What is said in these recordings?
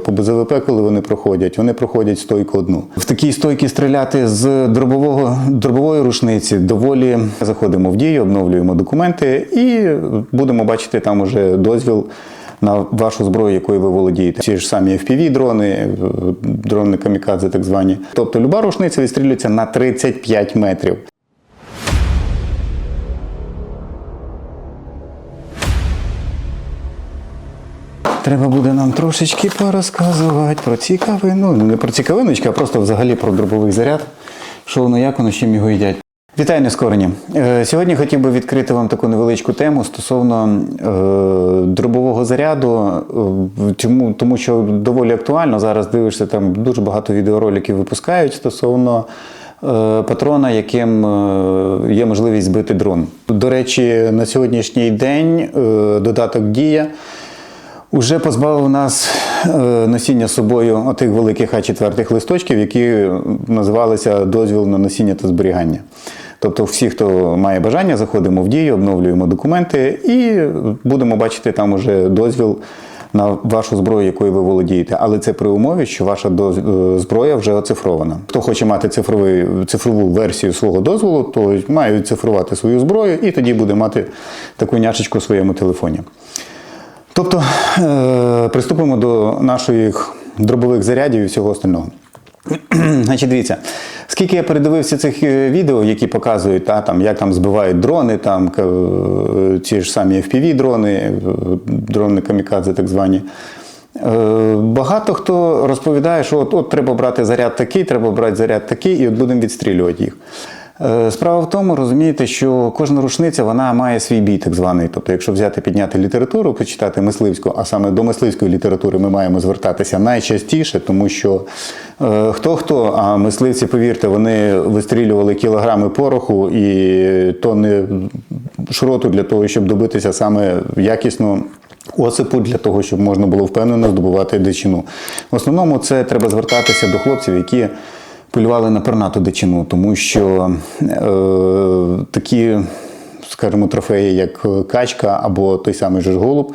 по БЗВП, коли вони проходять, вони проходять стойку одну. В такій стойці стріляти з дробового, дробової рушниці доволі заходимо в дію, обновлюємо документи і будемо бачити там уже дозвіл на вашу зброю, якою ви володієте. Ці ж самі FPV-дрони, дрони камікадзе, так звані. Тобто люба рушниця відстрілюється на 35 метрів. Треба буде нам трошечки порозказувати про цікавину. Ну, не про цікавиночки, а просто взагалі про дробовий заряд. Що воно, як воно, з чим його їдять. Вітаю, нескорені. Е, Сьогодні хотів би відкрити вам таку невеличку тему стосовно е, дробового заряду. Е, Чому? Тому що доволі актуально. Зараз дивишся, там дуже багато відеороликів випускають стосовно е, патрона, яким е, є можливість збити дрон. До речі, на сьогоднішній день е, додаток Дія. Уже позбавив нас е, носіння з собою отих великих А4 листочків, які називалися дозвіл на носіння та зберігання. Тобто, всі, хто має бажання, заходимо в дію, обновлюємо документи і будемо бачити там уже дозвіл на вашу зброю, якою ви володієте. Але це при умові, що ваша е, зброя вже оцифрована. Хто хоче мати цифровий, цифрову версію свого дозволу, то має відцифрувати свою зброю і тоді буде мати таку няшечку у своєму телефоні. Тобто е, приступимо до наших дробових зарядів і всього остального. Значить, дивіться, скільки я передивився цих е, відео, які показують, та, там, як там збивають дрони, там, е, ці ж самі FPV-дрони, дрони камікадзе так звані. Багато хто розповідає, що от, от треба брати заряд такий, треба брати заряд такий, і от будемо відстрілювати їх. Е, Справа в тому, розумієте, що кожна рушниця вона має свій бій, так званий. Тобто, якщо взяти підняти літературу, почитати мисливську, а саме до мисливської літератури ми маємо звертатися найчастіше, тому що е, хто хто, а мисливці, повірте, вони вистрілювали кілограми пороху і тонни шроту для того, щоб добитися саме якісно осипу для того, щоб можна було впевнено здобувати дичину. В основному це треба звертатися до хлопців, які полювали на пернату дичину, тому що е, такі, скажімо, трофеї, як качка або той самий же голуб,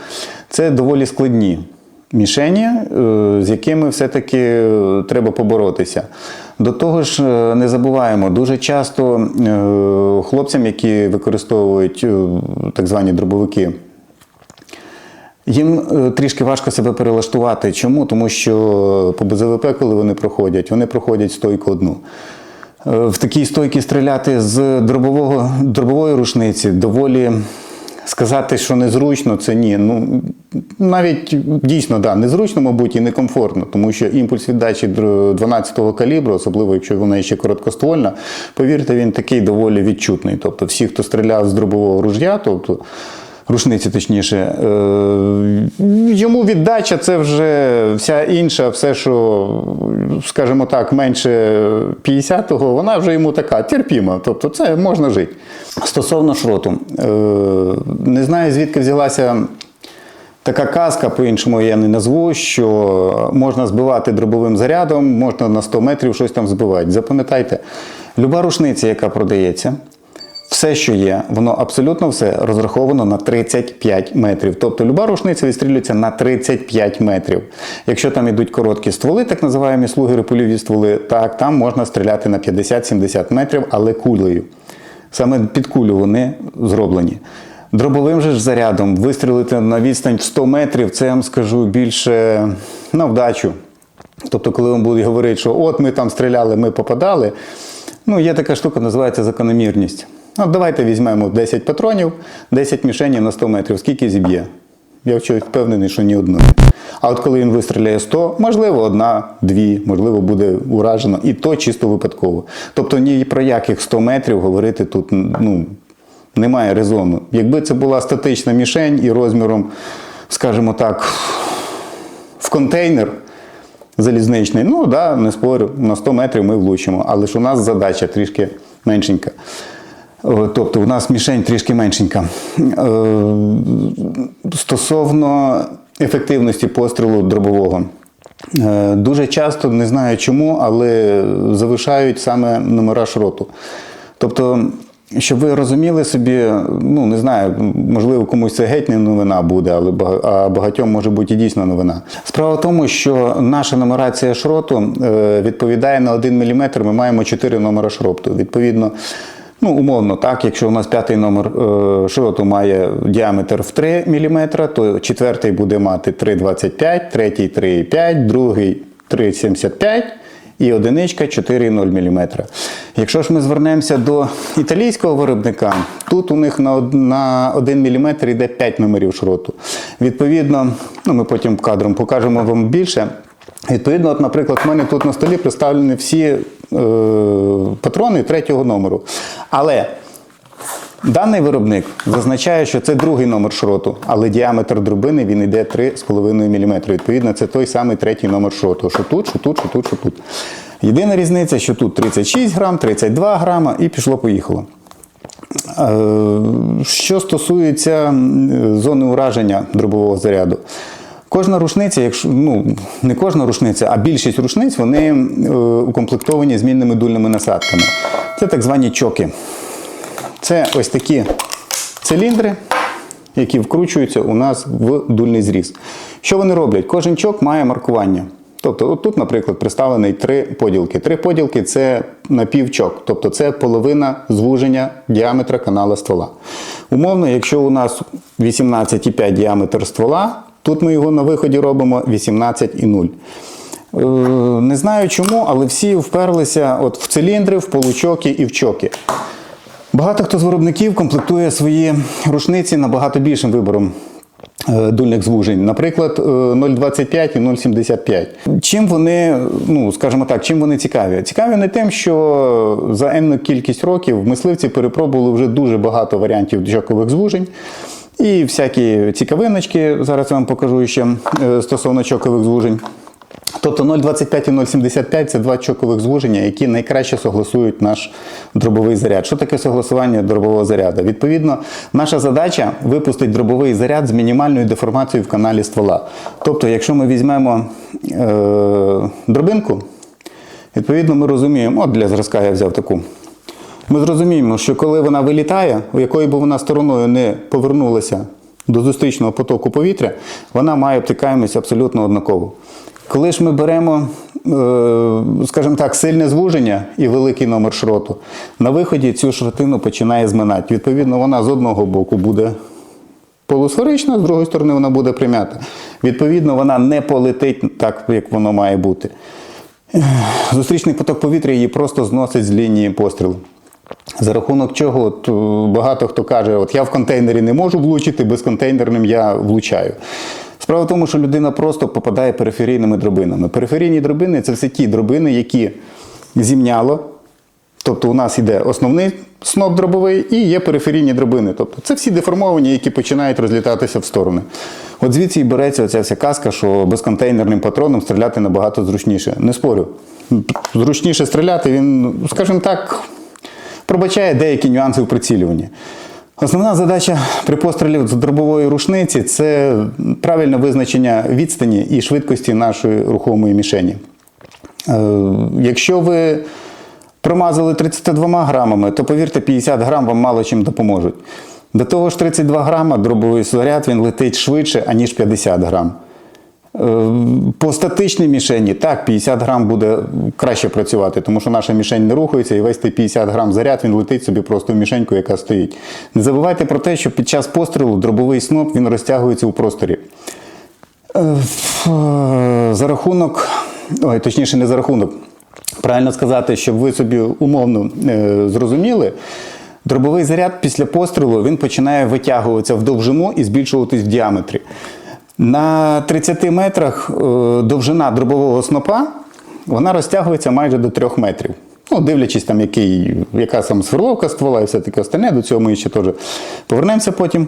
це доволі складні. Мішені, е, з якими все-таки треба поборотися. До того ж, е, не забуваємо, дуже часто е, хлопцям, які використовують так звані дробовики, їм е, трішки важко себе перелаштувати. Чому? Тому що по БЗВП, коли вони проходять, вони проходять стойку одну. Е, В такій стойці стріляти з дробового, дробової рушниці доволі сказати, що незручно, це ні. Ну, навіть дійсно да, незручно, мабуть, і некомфортно, тому що імпульс віддачі 12-го калібру, особливо якщо вона ще короткоствольна, повірте, він такий доволі відчутний. Тобто всі, хто стріляв з дробового ружя, тобто рушниці, точніше, е, йому віддача це вже вся інша, все, що, скажімо так, менше 50-го, вона вже йому така терпіма. Тобто це можна жити. Стосовно шроту, е, не знаю, звідки взялася. Така казка, по-іншому я не назву, що можна збивати дробовим зарядом, можна на 100 метрів щось там збивати. Запам'ятайте, люба рушниця, яка продається, все, що є, воно абсолютно все розраховано на 35 метрів. Тобто люба рушниця відстрілюється на 35 метрів. Якщо там йдуть короткі стволи, так називаємо слугери польові стволи, так там можна стріляти на 50-70 метрів, але кулею. Саме під кулю вони зроблені. Дробовим же ж зарядом вистрілити на відстань в 100 метрів, це я вам скажу більше на вдачу. Тобто, коли вам будуть говорити, що от ми там стріляли, ми попадали. Ну, є така штука, називається закономірність. От давайте візьмемо 10 патронів, 10 мішенів на 100 метрів. Скільки зіб'є? Я впевнений, що ні одної. А от коли він вистріляє 100, можливо, одна, дві, можливо, буде уражено, і то чисто випадково. Тобто ні про яких 100 метрів говорити тут ну, немає резону. Якби це була статична мішень і розміром, скажімо так, в контейнер залізничний, ну да, не спорю, на 100 метрів ми влучимо. Але ж у нас задача трішки меншенька. О, Тобто у нас мішень трішки меншенька. Е, Стосовно ефективності пострілу дробового. Е, Дуже часто, не знаю чому, але завишають саме номера шроту. Тобто щоб ви розуміли собі, ну не знаю, можливо, комусь це геть не новина буде, але а багатьом може бути і дійсно новина. Справа в тому, що наша нумерація шроту е, відповідає на 1 мм, ми маємо 4 номера шроту. Відповідно, ну умовно, так, якщо у нас п'ятий номер е, шроту має діаметр в 3 мм, то четвертий буде мати 3,25, третій 3,5, другий 3,75 і одиничка 4,0 мм. Якщо ж ми звернемося до італійського виробника, тут у них на на 1 мм йде 5 номерів шроту. Відповідно, ну ми потім кадром покажемо вам більше. Відповідно, от, наприклад, в мене тут на столі представлені всі е, патрони третього номеру. Але Даний виробник зазначає, що це другий номер шроту, але діаметр дробини він йде 3,5 мм. Відповідно, це той самий третій номер шроту. Що тут, що тут, що тут, що тут. Єдина різниця, що тут 36 грам, 32 грама і пішло-поїхало. Е, Що стосується зони ураження дробового заряду. Кожна рушниця, якщо ну не кожна рушниця, а більшість рушниць, вони е, укомплектовані змінними дульними насадками. Це так звані чоки. Це ось такі циліндри, які вкручуються у нас в дульний зріз. Що вони роблять? Кожен чок має маркування. Тобто, от тут, наприклад, представлений три поділки. Три поділки це напівчок, тобто це половина звуження діаметра канала ствола. Умовно, якщо у нас 18,5 діаметр ствола, тут ми його на виході робимо 18,0. Е, Не знаю чому, але всі вперлися от в циліндри, в получоки і в чоки. Багато хто з виробників комплектує свої рушниці набагато більшим вибором е, дульних звужень, наприклад, е, 0,25 і 0,75. Чим вони, ну скажімо так, чим вони цікаві? Цікаві не тим, що за енну кількість років мисливці перепробували вже дуже багато варіантів чокових звужень. І всякі цікавиночки, зараз я вам покажу ще е, стосовно чокових звужень. Тобто 0,25 і 0,75 це два чокових звуження, які найкраще согласують наш дробовий заряд. Що таке согласування дробового заряду? Відповідно, наша задача випустити дробовий заряд з мінімальною деформацією в каналі ствола. Тобто, якщо ми візьмемо е, дробинку, відповідно, ми розуміємо, от для зразка я взяв таку. Ми зрозуміємо, що коли вона вилітає, у якої б вона стороною не повернулася до зустрічного потоку повітря, вона має обтикаємость абсолютно однаково. Коли ж ми беремо, е, скажімо так, сильне звуження і великий номер шроту, на виході цю шротину починає зминати. Відповідно, вона з одного боку буде полусферична, з другої сторони вона буде примята. Відповідно, вона не полетить так, як воно має бути. Зустрічний поток повітря її просто зносить з лінії пострілу. За рахунок чого от, е, багато хто каже, от я в контейнері не можу влучити, безконтейнерним я влучаю. Справа в тому, що людина просто попадає периферійними дробинами. Периферійні дробини це все ті дробини, які зімняло. Тобто у нас йде основний сноп дробовий і є периферійні дробини. Тобто це всі деформовані, які починають розлітатися в сторони. От звідси і береться оця вся казка, що безконтейнерним патроном стріляти набагато зручніше. Не спорю. Зручніше стріляти, він, скажімо так, пробачає деякі нюанси в прицілюванні. Основна задача при пострілі з дробової рушниці це правильне визначення відстані і швидкості нашої рухомої мішені. Е, Якщо ви промазали 32 грамами, то повірте, 50 грам вам мало чим допоможуть. До того ж, 32 грама дробовий заряд він летить швидше, аніж 50 грам. Е, По статичній мішені, так, 50 грам буде краще працювати, тому що наша мішень не рухається, і весь той 50 грам заряд він летить собі просто в мішеньку, яка стоїть. Не забувайте про те, що під час пострілу дробовий сноп він розтягується у просторі. Е, е, За рахунок, ой, точніше, не за рахунок. Правильно сказати, щоб ви собі умовно зрозуміли, дробовий заряд після пострілу він починає витягуватися в довжину і збільшуватись в діаметрі. На 30 метрах е, довжина дробового снопа вона розтягується майже до 3 метрів. Ну, дивлячись, там, який, яка сам сверловка ствола і все таке остальне, до цього ми ще теж повернемося потім.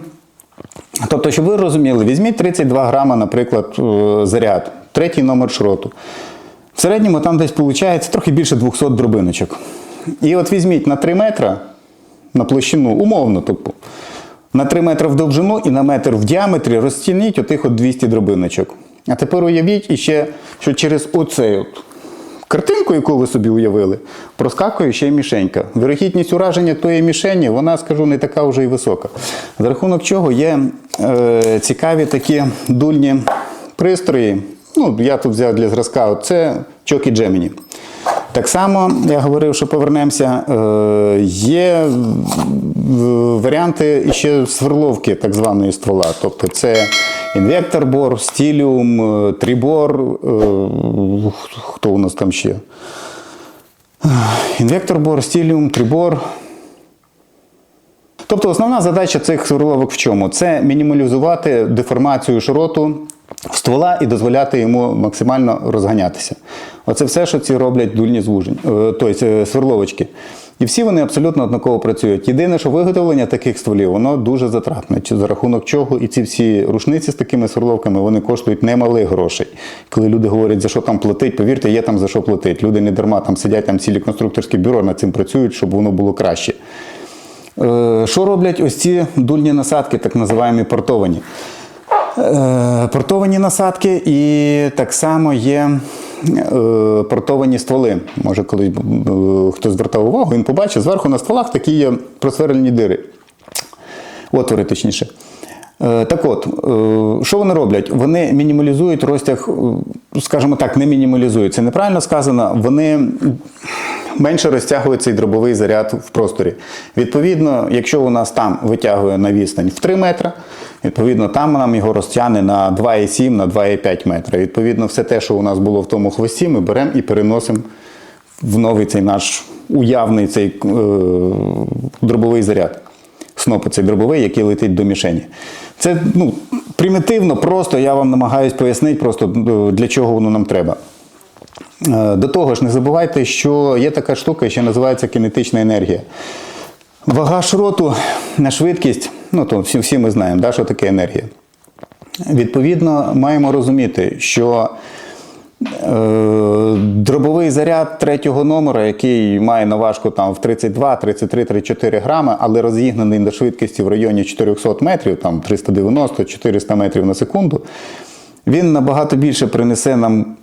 Тобто, щоб ви розуміли, візьміть 32 грама, наприклад, е, заряд, третій номер шроту. В середньому там десь виходить трохи більше 200 дробиночок. І от візьміть на 3 метра на площину, умовно, тобто, на 3 метри в довжину і на метр в діаметрі розтягніть отих от 200 дробиночок. А тепер уявіть іще, що через оцей от картинку, яку ви собі уявили, проскакує ще й мішенька. Вирохідність ураження тої мішені, вона, скажу, не така вже й висока. За рахунок чого є е, цікаві такі дульні пристрої. Ну, я тут взяв для зразка, це Чокі Gemini. Так само я говорив, що повернемося. Е, є варіанти ще сверловки так званої ствола. Тобто це інвектор бор, стіліум, е, трибор. е, Хто у нас там ще? Інвектор бор, стіліум, трибор. Тобто основна задача цих сверловок в чому? Це мінімалізувати деформацію широту ствола і дозволяти йому максимально розганятися. Оце все, що ці роблять дульні звужень, е, тобто е, сверловочки. І всі вони абсолютно однаково працюють. Єдине, що виготовлення таких стволів, воно дуже затратне. За рахунок чого і ці всі рушниці з такими сверловками вони коштують немалих грошей. Коли люди говорять, за що там платить, повірте, є там за що платить. Люди не дарма там сидять, там цілі конструкторські бюро над цим працюють, щоб воно було краще. Е, Що роблять ось ці дульні насадки, так називаємо портовані? Е, Портовані насадки і так само є е, портовані стволи. Може, коли хтось звертав увагу, він побачив, зверху на стволах такі є просверлені дири. Отвори, точніше. Е, Так от, е, що вони роблять? Вони мінімалізують розтяг, е, скажімо так, не мінімалізують. Це неправильно сказано. Вони менше розтягують цей дробовий заряд в просторі. Відповідно, якщо у нас там витягує на відстань в 3 метри, відповідно, там нам його розтягне на 2,7, на 2,5 метра. Відповідно, все те, що у нас було в тому хвості, ми беремо і переносимо в новий цей наш уявний цей е, дробовий заряд. Сноп цей дробовий, який летить до мішені. Це ну, примітивно, просто я вам намагаюсь пояснити, просто е, для чого воно нам треба. Е, До того ж, не забувайте, що є така штука, що називається кінетична енергія. Вага шроту на швидкість, ну то всі, всі ми знаємо, да, що таке енергія. Відповідно, маємо розуміти, що е, дробовий заряд третього номера, який має наважку там в 32, 33, 34 грами, але розігнаний до швидкості в районі 400 метрів, там 390-400 метрів на секунду, він набагато більше принесе нам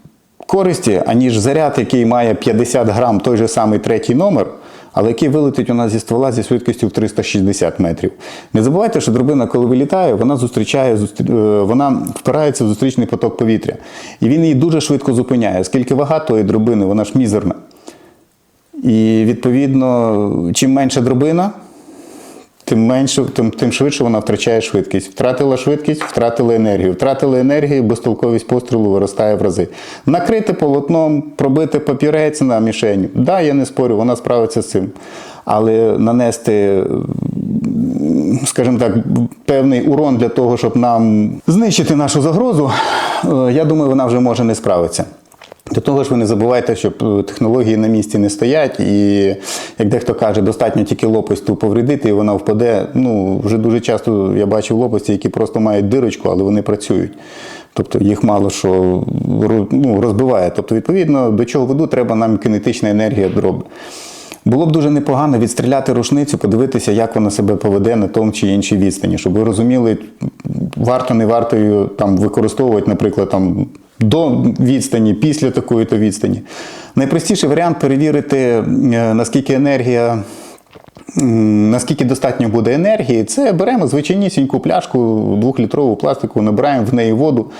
користі, аніж заряд, який має 50 грам, той же самий третій номер, але який вилетить у нас зі ствола зі швидкістю в 360 метрів. Не забувайте, що дробина, коли вилітає, вона зустрічає, е, вона впирається в зустрічний поток повітря. І він її дуже швидко зупиняє, оскільки вага тої дробини, вона ж мізерна. І відповідно, чим менша дробина, тим менше, тим, тим швидше вона втрачає швидкість. Втратила швидкість, втратила енергію. Втратила енергію, безтолковість пострілу виростає в рази. Накрити полотном, пробити папірець на мішень. Да, я не спорю, вона справиться з цим. Але нанести, скажімо так, певний урон для того, щоб нам знищити нашу загрозу, е, я думаю, вона вже може не справитися. До того ж, ви не забувайте, що е, технології на місці не стоять, і як дехто каже, достатньо тільки лопастю повредити, і вона впаде. Ну, вже дуже часто я бачив лопасті, які просто мають дирочку, але вони працюють. Тобто їх мало що ну, розбиває. Тобто, відповідно, до чого веду, треба нам кинетична енергія дроб. Було б дуже непогано відстріляти рушницю, подивитися, як вона себе поведе на тому чи іншій відстані, щоб ви розуміли, варто не варто її там використовувати, наприклад, там до відстані, після такої то відстані. Найпростіший варіант перевірити, е, наскільки енергія. Наскільки достатньо буде енергії, це беремо звичайнісіньку пляшку двохлітрову пластику, набираємо в неї воду,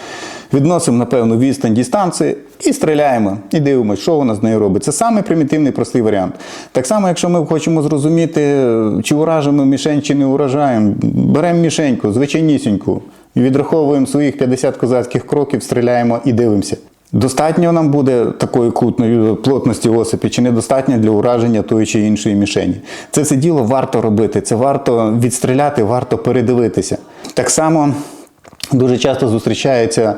відносимо на певну відстань дистанції і стріляємо. І дивимося, що вона з нею робить. Це самий примітивний простий варіант. Так само, якщо ми хочемо зрозуміти, чи уражимо мішень, чи не уражаємо, беремо мішеньку, звичайнісіньку, відраховуємо своїх 50 козацьких кроків, стріляємо і дивимося. Достатньо нам буде такої кутної плотності осипі, чи недостатньо для ураження тої чи іншої мішені. Це все діло варто робити, це варто відстріляти, варто передивитися. Так само дуже часто зустрічаються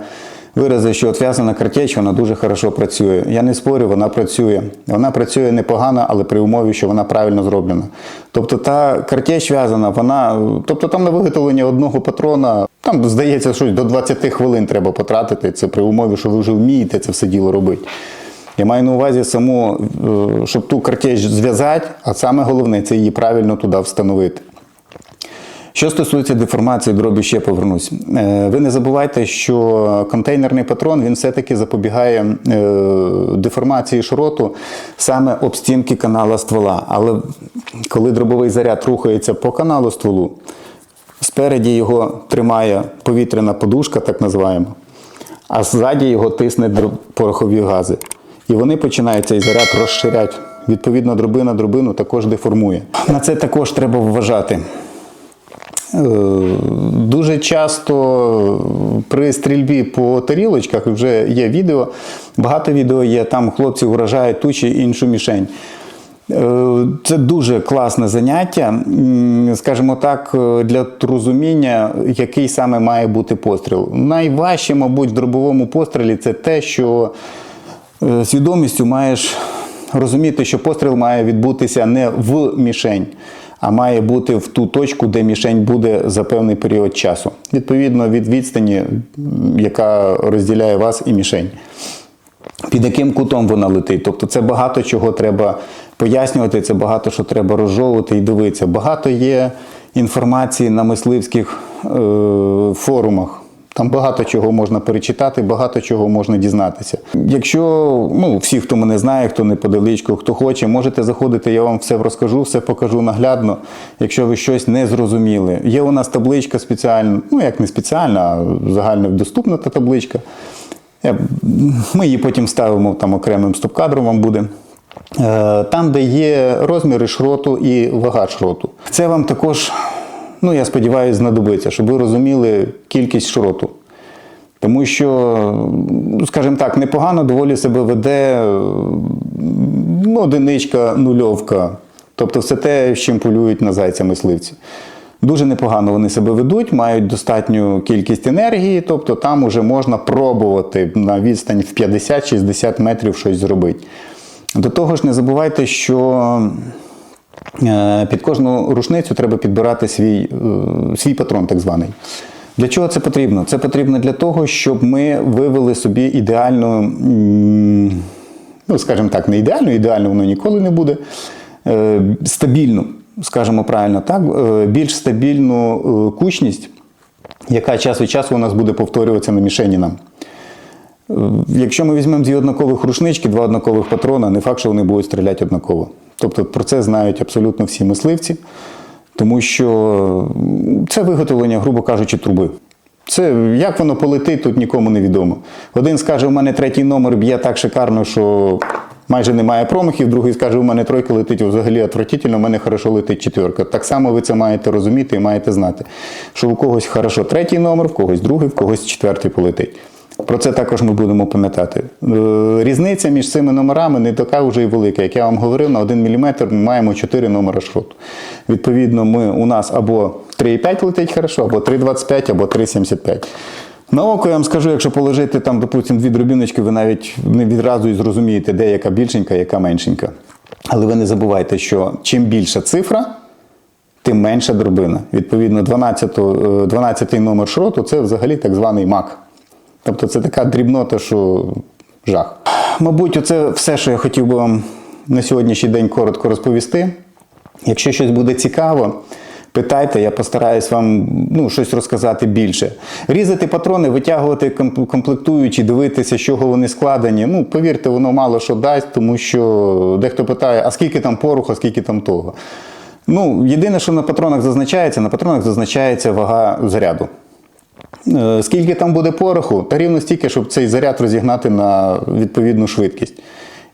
вирази, що отв'язана картеч, вона дуже хорошо працює. Я не спорю, вона працює. Вона працює непогано, але при умові, що вона правильно зроблена. Тобто та картеч в'язана, вона, тобто там на виготовлення одного патрона, там здається, що до 20 хвилин треба потратити. Це при умові, що ви вже вмієте це все діло робити. Я маю на увазі саму, е, щоб ту картеч зв'язати, а саме головне це її правильно туди встановити. Що стосується деформації дробі, ще повернусь. Е, Ви не забувайте, що контейнерний патрон він все-таки запобігає е, деформації шроту саме об стінки канала ствола. Але коли дробовий заряд рухається по каналу стволу, спереді його тримає повітряна подушка, так називаємо, а ззаді його тисне порохові гази. І вони починають цей заряд розширяти. Відповідно, дробина дробину також деформує. На це також треба вважати. Е, Дуже часто при стрільбі по тарілочках вже є відео, багато відео є, там хлопці вражають ту чи іншу мішень. Е, Це дуже класне заняття, скажімо так, е, для розуміння, який саме має бути постріл. Найважче, мабуть, в дробовому пострілі це те, що е, свідомістю маєш розуміти, що постріл має відбутися не в мішень, а має бути в ту точку, де мішень буде за певний період часу. Відповідно від відстані, яка розділяє вас і мішень. Під яким кутом вона летить. Тобто це багато чого треба пояснювати, це багато що треба розжовувати і дивитися. Багато є інформації на мисливських е, форумах. Там багато чого можна перечитати, багато чого можна дізнатися. Якщо ну, всі, хто мене знає, хто неподалічку, хто хоче, можете заходити, я вам все розкажу, все покажу наглядно, якщо ви щось не зрозуміли. Є у нас табличка спеціальна, ну як не спеціальна, а загальнодоступна та табличка. Ми її потім ставимо там окремим стоп-кадром вам буде. Е, Там, де є розміри шроту і вага шроту. Це вам також, ну я сподіваюся, знадобиться, щоб ви розуміли кількість шроту. Тому що, ну, скажімо так, непогано доволі себе веде одиничка, нульовка. Тобто все те, з чим полюють на зайця мисливці. Дуже непогано вони себе ведуть, мають достатню кількість енергії, тобто там вже можна пробувати на відстань в 50-60 метрів щось зробити. До того ж, не забувайте, що е, під кожну рушницю треба підбирати свій, е, свій патрон, так званий. Для чого це потрібно? Це потрібно для того, щоб ми вивели собі ідеальну, ну, скажімо так, не ідеальну, ідеально воно ніколи не буде, е, стабільну, скажімо правильно, так, більш стабільну кучність, яка час від часу у нас буде повторюватися на мішені нам. Е, Якщо ми візьмемо дві однакових рушнички, два однакових патрона, не факт, що вони будуть стріляти однаково. Тобто про це знають абсолютно всі мисливці, тому що це виготовлення, грубо кажучи, труби. Це як воно полетить, тут нікому не відомо. Один скаже, у мене третій номер б'є так шикарно, що майже немає промахів, другий скаже, у мене тройка летить взагалі отвратительно, у мене хорошо летить четверка. Так само ви це маєте розуміти і маєте знати, що у когось хорошо третій номер, в когось другий, в когось четвертий полетить. Про це також ми будемо пам'ятати. Е, Різниця між цими номерами не така вже й велика. Як я вам говорив, на 1 мм ми маємо 4 номера шроту. Відповідно, ми, у нас або 3,5 летить хорошо, або 3,25, або 3,75. На око я вам скажу, якщо положити там, допустимо, дві дробіночки, ви навіть не відразу і зрозумієте, де яка більшенька, яка меншенька. Але ви не забувайте, що чим більша цифра, тим менша дробина. Відповідно, 12, е, 12 номер шроту це взагалі так званий мак. Тобто це така дрібнота, що жах. Мабуть, це все, що я хотів би вам на сьогоднішній день коротко розповісти. Якщо щось буде цікаво, питайте, я постараюсь вам ну, щось розказати більше. Різати патрони, витягувати комплектуючі, дивитися, з чого вони складені. Ну, повірте, воно мало що дасть, тому що дехто питає, а скільки там пороху, а скільки там того. Ну, єдине, що на патронах зазначається, на патронах зазначається вага заряду. Е, Скільки там буде пороху, та рівно стільки, щоб цей заряд розігнати на відповідну швидкість.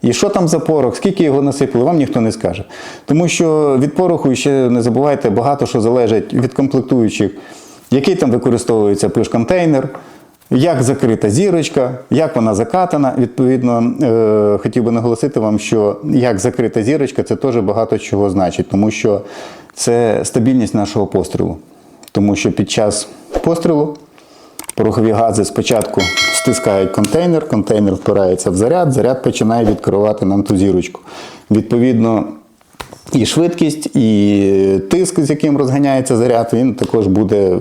І що там за порох, скільки його насипали, вам ніхто не скаже. Тому що від пороху ще не забувайте, багато що залежить від комплектуючих, який там використовується плюш-контейнер, як закрита зірочка, як вона закатана. Відповідно, е, хотів би наголосити вам, що як закрита зірочка, це теж багато чого значить, тому що це стабільність нашого пострілу. Тому що під час пострілу порохові гази спочатку стискають контейнер, контейнер впирається в заряд, заряд починає відкривати нам ту зірочку. Відповідно, і швидкість, і тиск, з яким розганяється заряд, він також буде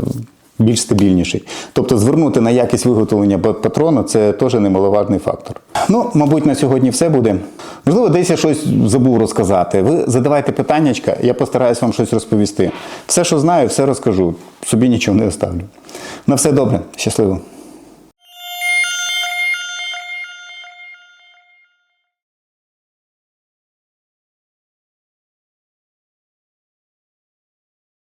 більш стабільніший. Тобто звернути на якість виготовлення пат- патрону це теж немаловажний фактор. Ну, мабуть, на сьогодні все буде. Можливо, десь я щось забув розказати. Ви задавайте питаннячка, я постараюсь вам щось розповісти. Все, що знаю, все розкажу. Собі нічого не оставлю. На все добре, щасливо.